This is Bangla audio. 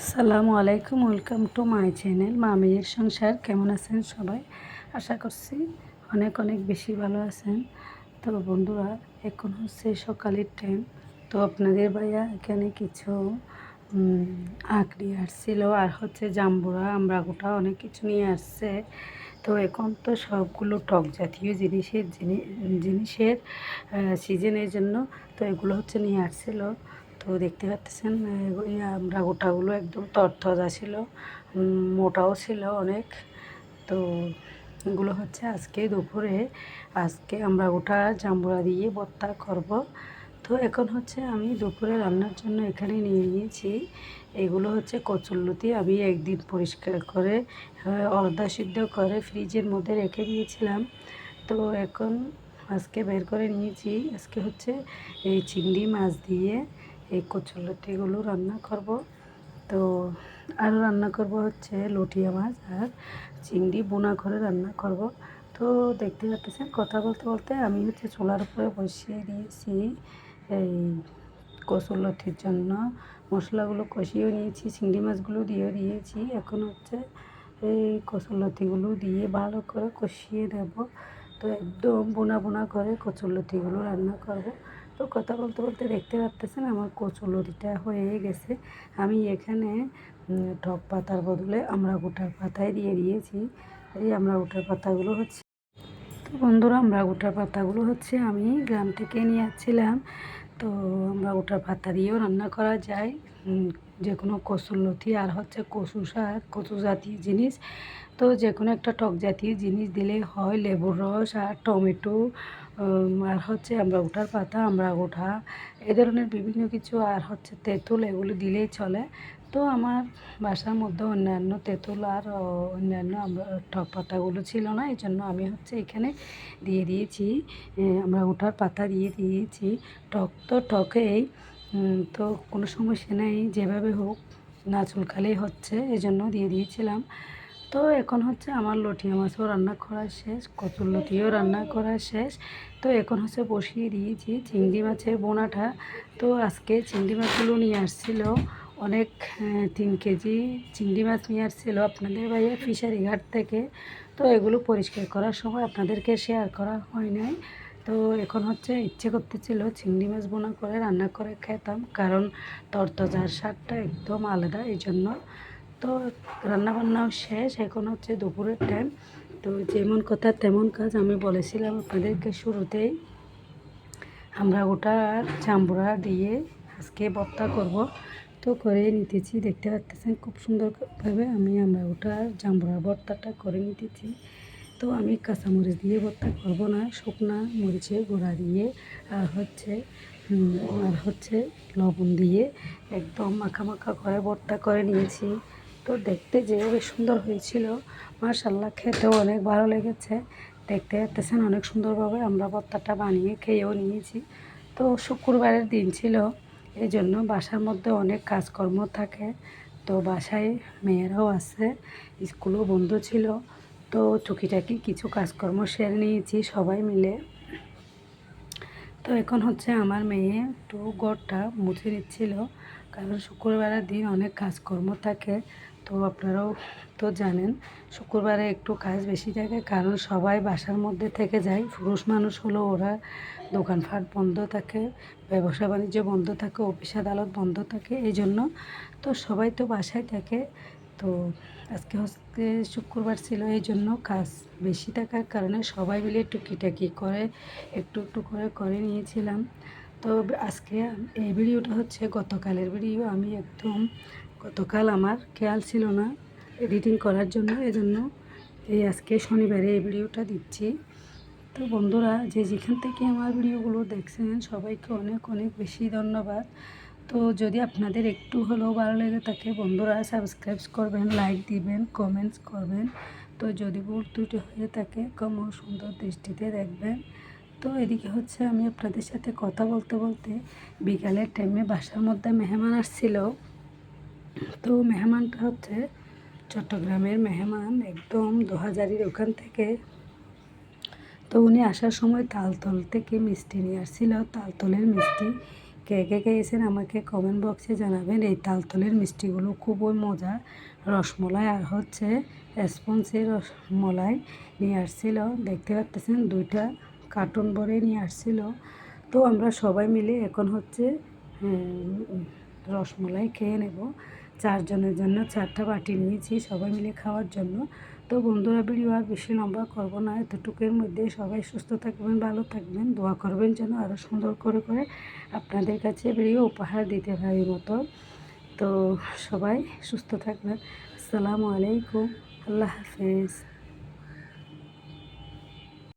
আসসালামু আলাইকুম, ওয়েলকাম টু মাই চ্যানেল মামিয়ের সংসার। কেমন আছেন সবাই? আশা করছি অনেক অনেক বেশি ভালো আছেন। তো বন্ধুরা, এখন হচ্ছে সকালের টাইম তো আপনাদের ভাইয়া এখানে কিছু আঁক নিয়ে আসছিল আর হচ্ছে জাম্বুরা আমরা গোটা অনেক কিছু নিয়ে আসছে। তো এখন তো সবগুলো টক জাতীয় জিনিসের জিনিসের সিজনের জন্য তো এগুলো হচ্ছে নিয়ে আসছিল। তো দেখতে পাচ্ছেন আমরা গোটাগুলো একদম তরতাজা ছিল মোটাও ছিল অনেক। তো এগুলো হচ্ছে আজকে দুপুরে, আজকে আমরা গোটা জাম্বুরা দিয়ে বত্তা করব। তো এখন হচ্ছে আমি দুপুরে রান্নার জন্য এখানে নিয়ে নিয়েছি, এগুলো হচ্ছে কচুরলতি। আমি একদিন পরিষ্কার করে অর্ধা সিদ্ধ করে ফ্রিজের মধ্যে রেখে দিয়েছিলাম। তো এখন আজকে বের করে নিয়েছি, আজকে হচ্ছে এই চিংড়ি মাছ দিয়ে এই কচুরলতিগুলো রান্না করব। তো আরও রান্না করব হচ্ছে লটিয়া মাছ আর চিংড়ি বোনা করে রান্না করব। তো দেখতে পাচ্ছেন কথা বলতে বলতে আমি হচ্ছে চুলার উপরে বসিয়ে দিয়েছি এই কচুরলতির জন্য। মশলাগুলো কষিয়েও নিয়েছি, চিংড়ি মাছগুলো দিয়েও দিয়েছি। এখন হচ্ছে এই কচুর কচুরলতিগুলো দিয়ে ভালো করে কষিয়ে দেব তো একদম বোনা বোনা করে কচুর কচুরলতিগুলো রান্না করব। তো কথা বলতে বলতে দেখতে পাচ্তেছেন আমার কচুলরিটা হয়ে গেছে। আমি এখানে টক পাতার বদলে আমরা গোটার পাতায় দিয়ে দিয়েছি। এই আমরা গোটার পাতাগুলো হচ্ছে, তো বন্ধুরা আমরা গোটার পাতাগুলো হচ্ছে আমি গ্রাম থেকে নিয়ে আসছিলাম। তো আমরা গোটার পাতা দিয়েও রান্না করা যায়। যে কোনো কচুরলতি আর হচ্ছে কচু শাক, কচু জাতীয় জিনিস। তো যে কোনো একটা টক জাতীয় জিনিস দিলে হয় লেবুর রস আর টমেটো আর হচ্ছে আমরা গোটার পাতা, আমরা ওঠা এ ধরনের বিভিন্ন কিছু, আর হচ্ছে তেঁতুল এগুলো দিলেই চলে। তো আমার বাসার মধ্যে অন্যান্য তেঁতুল আর অন্যান্য আমরা টক পাতাগুলো ছিল না, এই জন্য আমি হচ্ছে এখানে দিয়ে দিয়েছি। আমরা ওঠার পাতা দিয়ে দিয়েছি। টক তো টকেই তো কোনো সমস্যা নেই, যেভাবে হোক, না চুলকালেই হচ্ছে এই জন্য দিয়ে দিয়েছিলাম। তো এখন হচ্ছে আমার লটিয়া মাছও রান্না করা শেষ, কচুর লতিও রান্না করা শেষ। তো এখন হচ্ছে বসিয়ে দিয়েছি চিংড়ি মাছের বোনাটা। তো আজকে চিংড়ি মাছগুলো নিয়ে আসছিল, অনেক তিন কেজি চিংড়ি মাছ নিয়ে আসছিল আপনাদের ভাইয়া ফিশারি ঘাট থেকে। তো এগুলো পরিষ্কার করার সময় আপনাদেরকে শেয়ার করা হয় নাই। তো এখন হচ্ছে ইচ্ছে করতেছিল চিংড়ি মাছ বোনা করে রান্না করে খেতাম, কারণ তরতজার স্বাদটা একদম আলাদা এই জন্য তো রান্নাবান্নাও শেষ, এখন হচ্ছে দুপুরের টাইম তো যেমন কথা তেমন কাজ আমি বলেছিলাম আপনাদেরকে শুরুতেই। আমরা ওটা চাম্বুরা দিয়ে আজকে বত্তা করব। তো করে নিতেছি, দেখতে পাচ্ছেন খুব সুন্দরভাবে আমি আমরা ওটা জাম্বুরা ভর্তাটা করে নিতেছি। তো আমি কাঁচামরিচ দিয়ে ভর্তা করব না, শুকনা মরিচের গোড়া দিয়ে আর হচ্ছে আর হচ্ছে লবণ দিয়ে একদম মাখা মাখা করে ভর্তা করে নিয়েছি। তো দেখতে যেভাবে সুন্দর হয়েছিল। মার্শাল্লাহ খেতেও অনেক ভালো লেগেছে। দেখতে পাচ্ছেন অনেক সুন্দরভাবে আমরা ভর্তাটা বানিয়ে খেয়েও নিয়েছি। তো শুক্রবারের দিন ছিল এই জন্য বাসার মধ্যে অনেক কাজকর্ম থাকে। তো বাসায় মেয়েরাও আছে, স্কুলও বন্ধ ছিল। তো টুকিটাকি কিছু কাজকর্ম সেরে নিয়েছি সবাই মিলে। তো এখন হচ্ছে আমার মেয়ে একটু গড়টা মুছে নিচ্ছিল, কারণ শুক্রবারের দিন অনেক কাজকর্ম থাকে। তো আপনারাও তো জানেন, শুক্রবারে একটু কাজ বেশি থাকে কারণ সবাই বাসার মধ্যে থেকে যায়। পুরুষ মানুষ হলো ওরা দোকানপাট বন্ধ থাকে, ব্যবসা বাণিজ্য বন্ধ থাকে, অফিস আদালত বন্ধ থাকে, এই জন্য তো সবাই তো বাসায় থাকে। তো আজকে হচ্ছে শুক্রবার ছিল, এই জন্য কাজ বেশি থাকার কারণে সবাই মিলে টুকিটাকি করে, একটু একটু করে করে নিয়েছিলাম। তো আজকে এই ভিডিওটা হচ্ছে গতকালের ভিডিও। আমি একদম, গতকাল আমার খেয়াল ছিল না এডিটিং করার জন্য, এজন্য এই আজকে শনিবারে এই ভিডিওটা দিচ্ছি। তো বন্ধুরা, যে যেখান থেকে আমার ভিডিওগুলো দেখছেন, সবাইকে অনেক অনেক বেশি ধন্যবাদ। তো যদি আপনাদের একটু হলেও ভালো লেগে থাকে, বন্ধুরা সাবস্ক্রাইব করবেন লাইক দিবেন কমেন্টস করবেন। তো যদি ভুল ত্রুটি হয়ে থাকে কম সুন্দর দৃষ্টিতে দেখবেন। তো এদিকে হচ্ছে আমি আপনাদের সাথে কথা বলতে বলতে বিকালের টাইমে বাসার মধ্যে মেহমান আসছিল। তো মেহমানটা হচ্ছে চট্টগ্রামের মেহমান, একদম দু হাজারের ওখান থেকে। তো উনি আসার সময় তালতল থেকে মিষ্টি নিয়ে আসছিল। তালতলের মিষ্টি কে কে খেয়েছেন আমাকে কমেন্ট বক্সে জানাবেন। এই তালতলের মিষ্টিগুলো খুবই মজা রসমলাই আর হচ্ছে স্পঞ্জের রসমলাই নিয়ে আসছিল। দেখতে পাচ্ছেন দুইটা কার্টুন ভরে নিয়ে আসছিল। তো আমরা সবাই মিলে এখন হচ্ছে রসমলাই খেয়ে নেব। চারজনের জন্য চারটা বাটি নিয়েছি সবাই মিলে খাওয়ার জন্য। তো বন্ধুরা, ভিডিও আর বেশি লম্বা করব না, এতটুকুর মধ্যে সবাই সুস্থ থাকবেন, ভালো থাকবেন। দোয়া করবেন যেন আরও সুন্দর করে করে আপনাদের কাছে ভিডিও উপহার দিতে পারি মতো। তো সবাই সুস্থ থাকবেন। আসসালামু আলাইকুম। আল্লাহ হাফেজ।